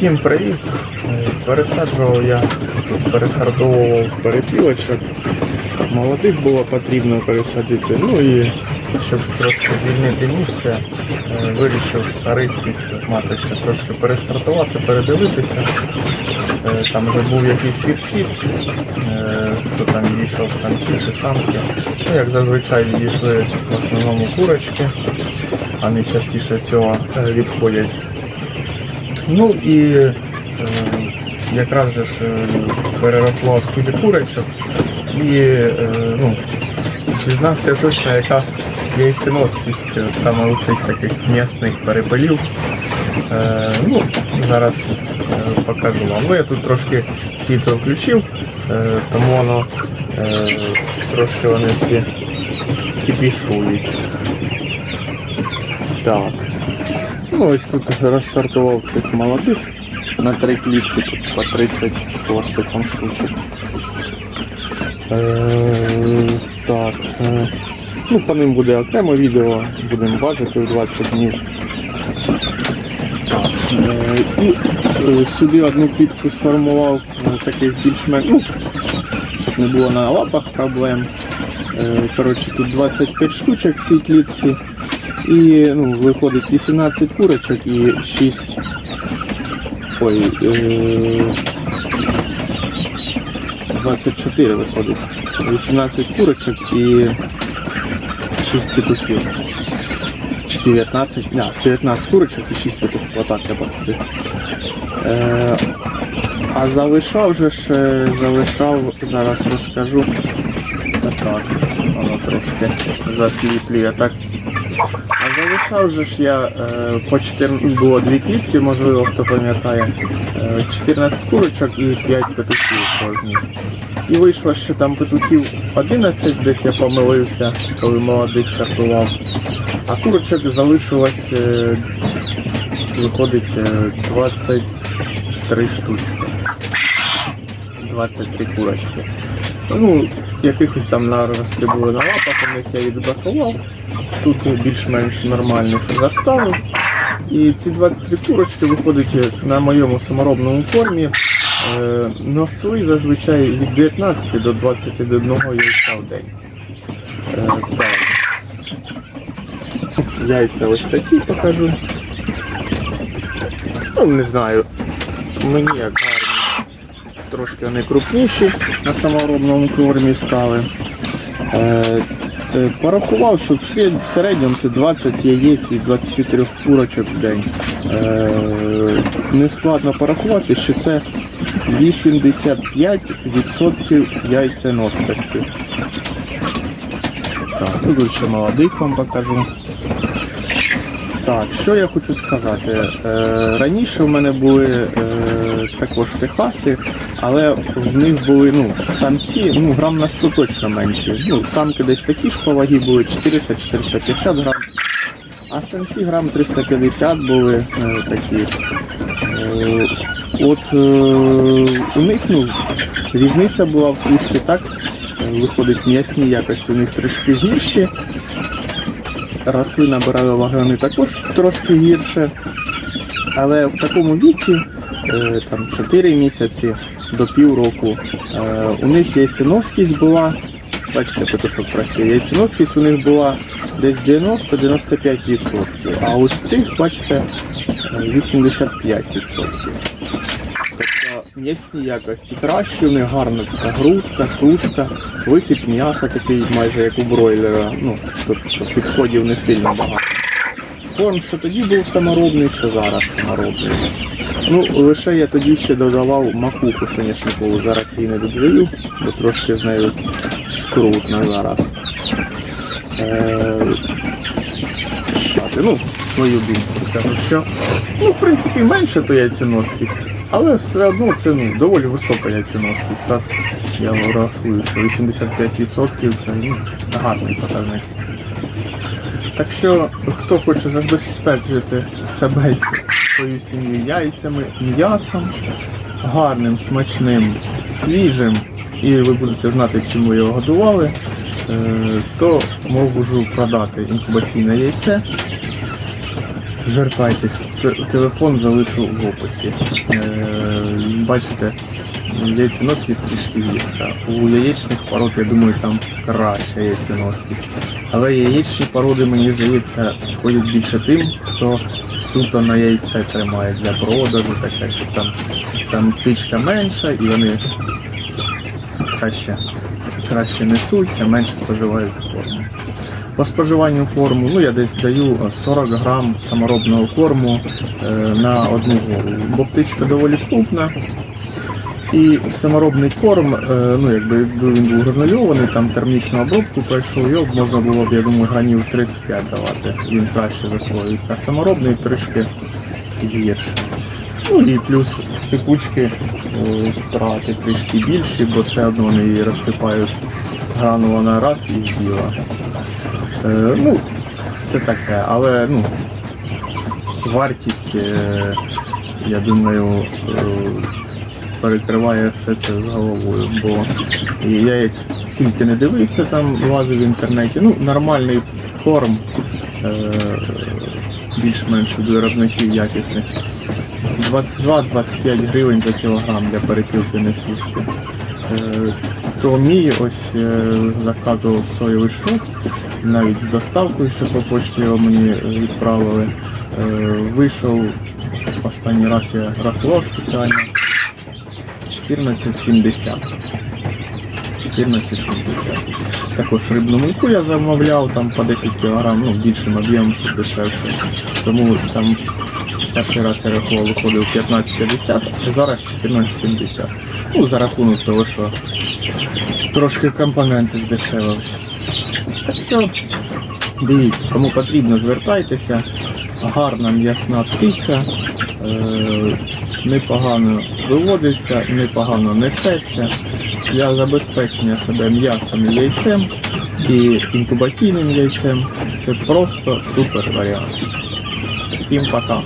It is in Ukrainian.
Всім привіт! Е, Пересаджував я тут пересортовував перепілочок. Молодих було потрібно пересадити. Ну і щоб трошки звільнити місце, е, вирішив старих маточних трошки пересортувати, передивитися. Е, Там вже був якийсь відхід, е, хто там відійшов самці чи самки. Ну, як зазвичай відійшли в основному курочки, вони частіше всього е, відходять. Ну і е, якраз же ж е, перерахував скільки курочок і е, ну, дізнався точно, яка яйценоскість е, саме у цих таких м'ясних перепелів. Е, ну, зараз е, покажу вам. Ну, я тут трошки світло включив, е, тому воно е, трошки вони всі кипішують. Так. Ну, ось тут розсортував цих молодих на три клітки, тут по 30 з хвостиком штучок. Е, так. Е, ну, по ним буде окремо відео, будемо важити в 20 днів. Е, і сюди одну клітку сформував е, таких більш-менш, ну, щоб не було на лапах проблем. Коротше, тут 25 штучок в цій клітці. І ну, виходить 18 курочок і 6. Ой, е, 24 виходить. 18 курочок і 6 петухів. Чи 19, да, 19 курочок і 6 петухів. Отак я посадив. Е, а залишав же ж, е, залишав, зараз розкажу. Так, воно трошки засліплює. Так а залишав же ж я е, по 14, було дві клітки, можливо, хто пам'ятає, е, 14 курочок і 5 петухів кожній. І вийшло, що там петухів 11, десь я помилився, коли молодих сортував. А курочок залишилось, е, виходить, е, 23 штучки. 23 курочки. Ну, якихось там наросли були на лапах, у я їх. Тут більш-менш нормальних заставив. І ці 23 курочки виходить на моєму саморобному кормі. Е, Носли зазвичай від 19 до 21 яйця в день. Е, так. Яйця ось такі покажу. Ну, не знаю. Мені як гарні. Трошки вони крупніші на саморобному кормі стали. Е, Порахував, що в середньому це 20 яєць від 23 курочок в день. Е, Не складно порахувати, що це 85% яйценоскості. Так, тут ще молодих вам покажу. Так, що я хочу сказати. Е, раніше в мене були також техаси, але в них були ну, самці ну, грам на 100 точно менші. Ну, самки десь такі ж по вагі були 400-450 грам. А самці грам 350 були е, такі. Е, от е, у них ну, різниця була в тушки, так? Виходить м'ясні якості у них трішки гірші. Росли набирали ваги вони також трошки гірше. Але в такому віці, е, там 4 місяці до півроку, е, у них яйценоскість була, бачите, петушок працює, яйценоскість у них була десь 90-95%. А ось цих, бачите, е, 85%. Тобто м'ясні якості кращі, у них гарна така грудка, тушка, вихід м'яса такий майже як у бройлера. Ну, тобто підходів не сильно багато. Корм, що тоді був саморобний, що зараз саморобний. Ну, лише я тоді ще додавав макуху соняшникову, зараз її не додаю, бо трошки з нею скрутно зараз. Е, ну, свою думку скажу, що ну, в принципі менше то яйценоскість, але все одно це ну, доволі висока яйценоскість. Так? Я рахую, що 85% це ну, гарний показник. Так що, хто хоче забезпечити себе свою сім'ю яйцями, м'ясом, гарним, смачним, свіжим, і ви будете знати, чим ви його годували, е, то можу продати інкубаційне яйце. Звертайтесь телефон залишу в описі. Е, бачите, яйценоскість трішки гірша. У яєчних пород, я думаю, там краща яйценоскість. Але яєчні породи, мені здається, ходять більше тим, хто суто на яйце тримає для продажу, таке, що там, там птичка менша і вони краще, краще несуться, менше споживають корму. По споживанню корму, ну я десь даю 40 грам саморобного корму е, на одну голову. Бо птичка доволі крупна. І саморобний корм, е, ну якби він був гранульований, там термічну обробку пройшов, його можна було б, я думаю, гранів 35 давати. Він краще засвоюється. А саморобний трішки гірше. Ну і плюс сипучки е, втрати трішки більші, бо все одно вони її розсипають гранула на раз і з'їла. Е, ну, це таке, але ну, вартість, е, я думаю, е, перекриває все це з головою, бо я як стільки не дивився, там лазив в інтернеті. Ну, нормальний корм, е, більш-менш від виробників якісних. 22-25 гривень за кілограм для перепілки несушки. Е, То мій ось е, заказував соєвий шов, навіть з доставкою, що по почті його мені відправили. Вийшов останній раз я рахував спеціально 14,70. 14,70. Також рибну муку я замовляв там по 10 кг, ну більшим об'ємом, щоб дешевше. Тому там перший раз я рахував, виходив 15,50, а зараз 14,70. Ну, за рахунок того, що трошки компоненти здешевились. Так що, дивіться, кому потрібно, звертайтеся. Гарна м'ясна птиця, непогано виводиться, непогано несеться. Для забезпечення себе м'ясом і яйцем і інкубаційним яйцем це просто супер варіант. Всім пока.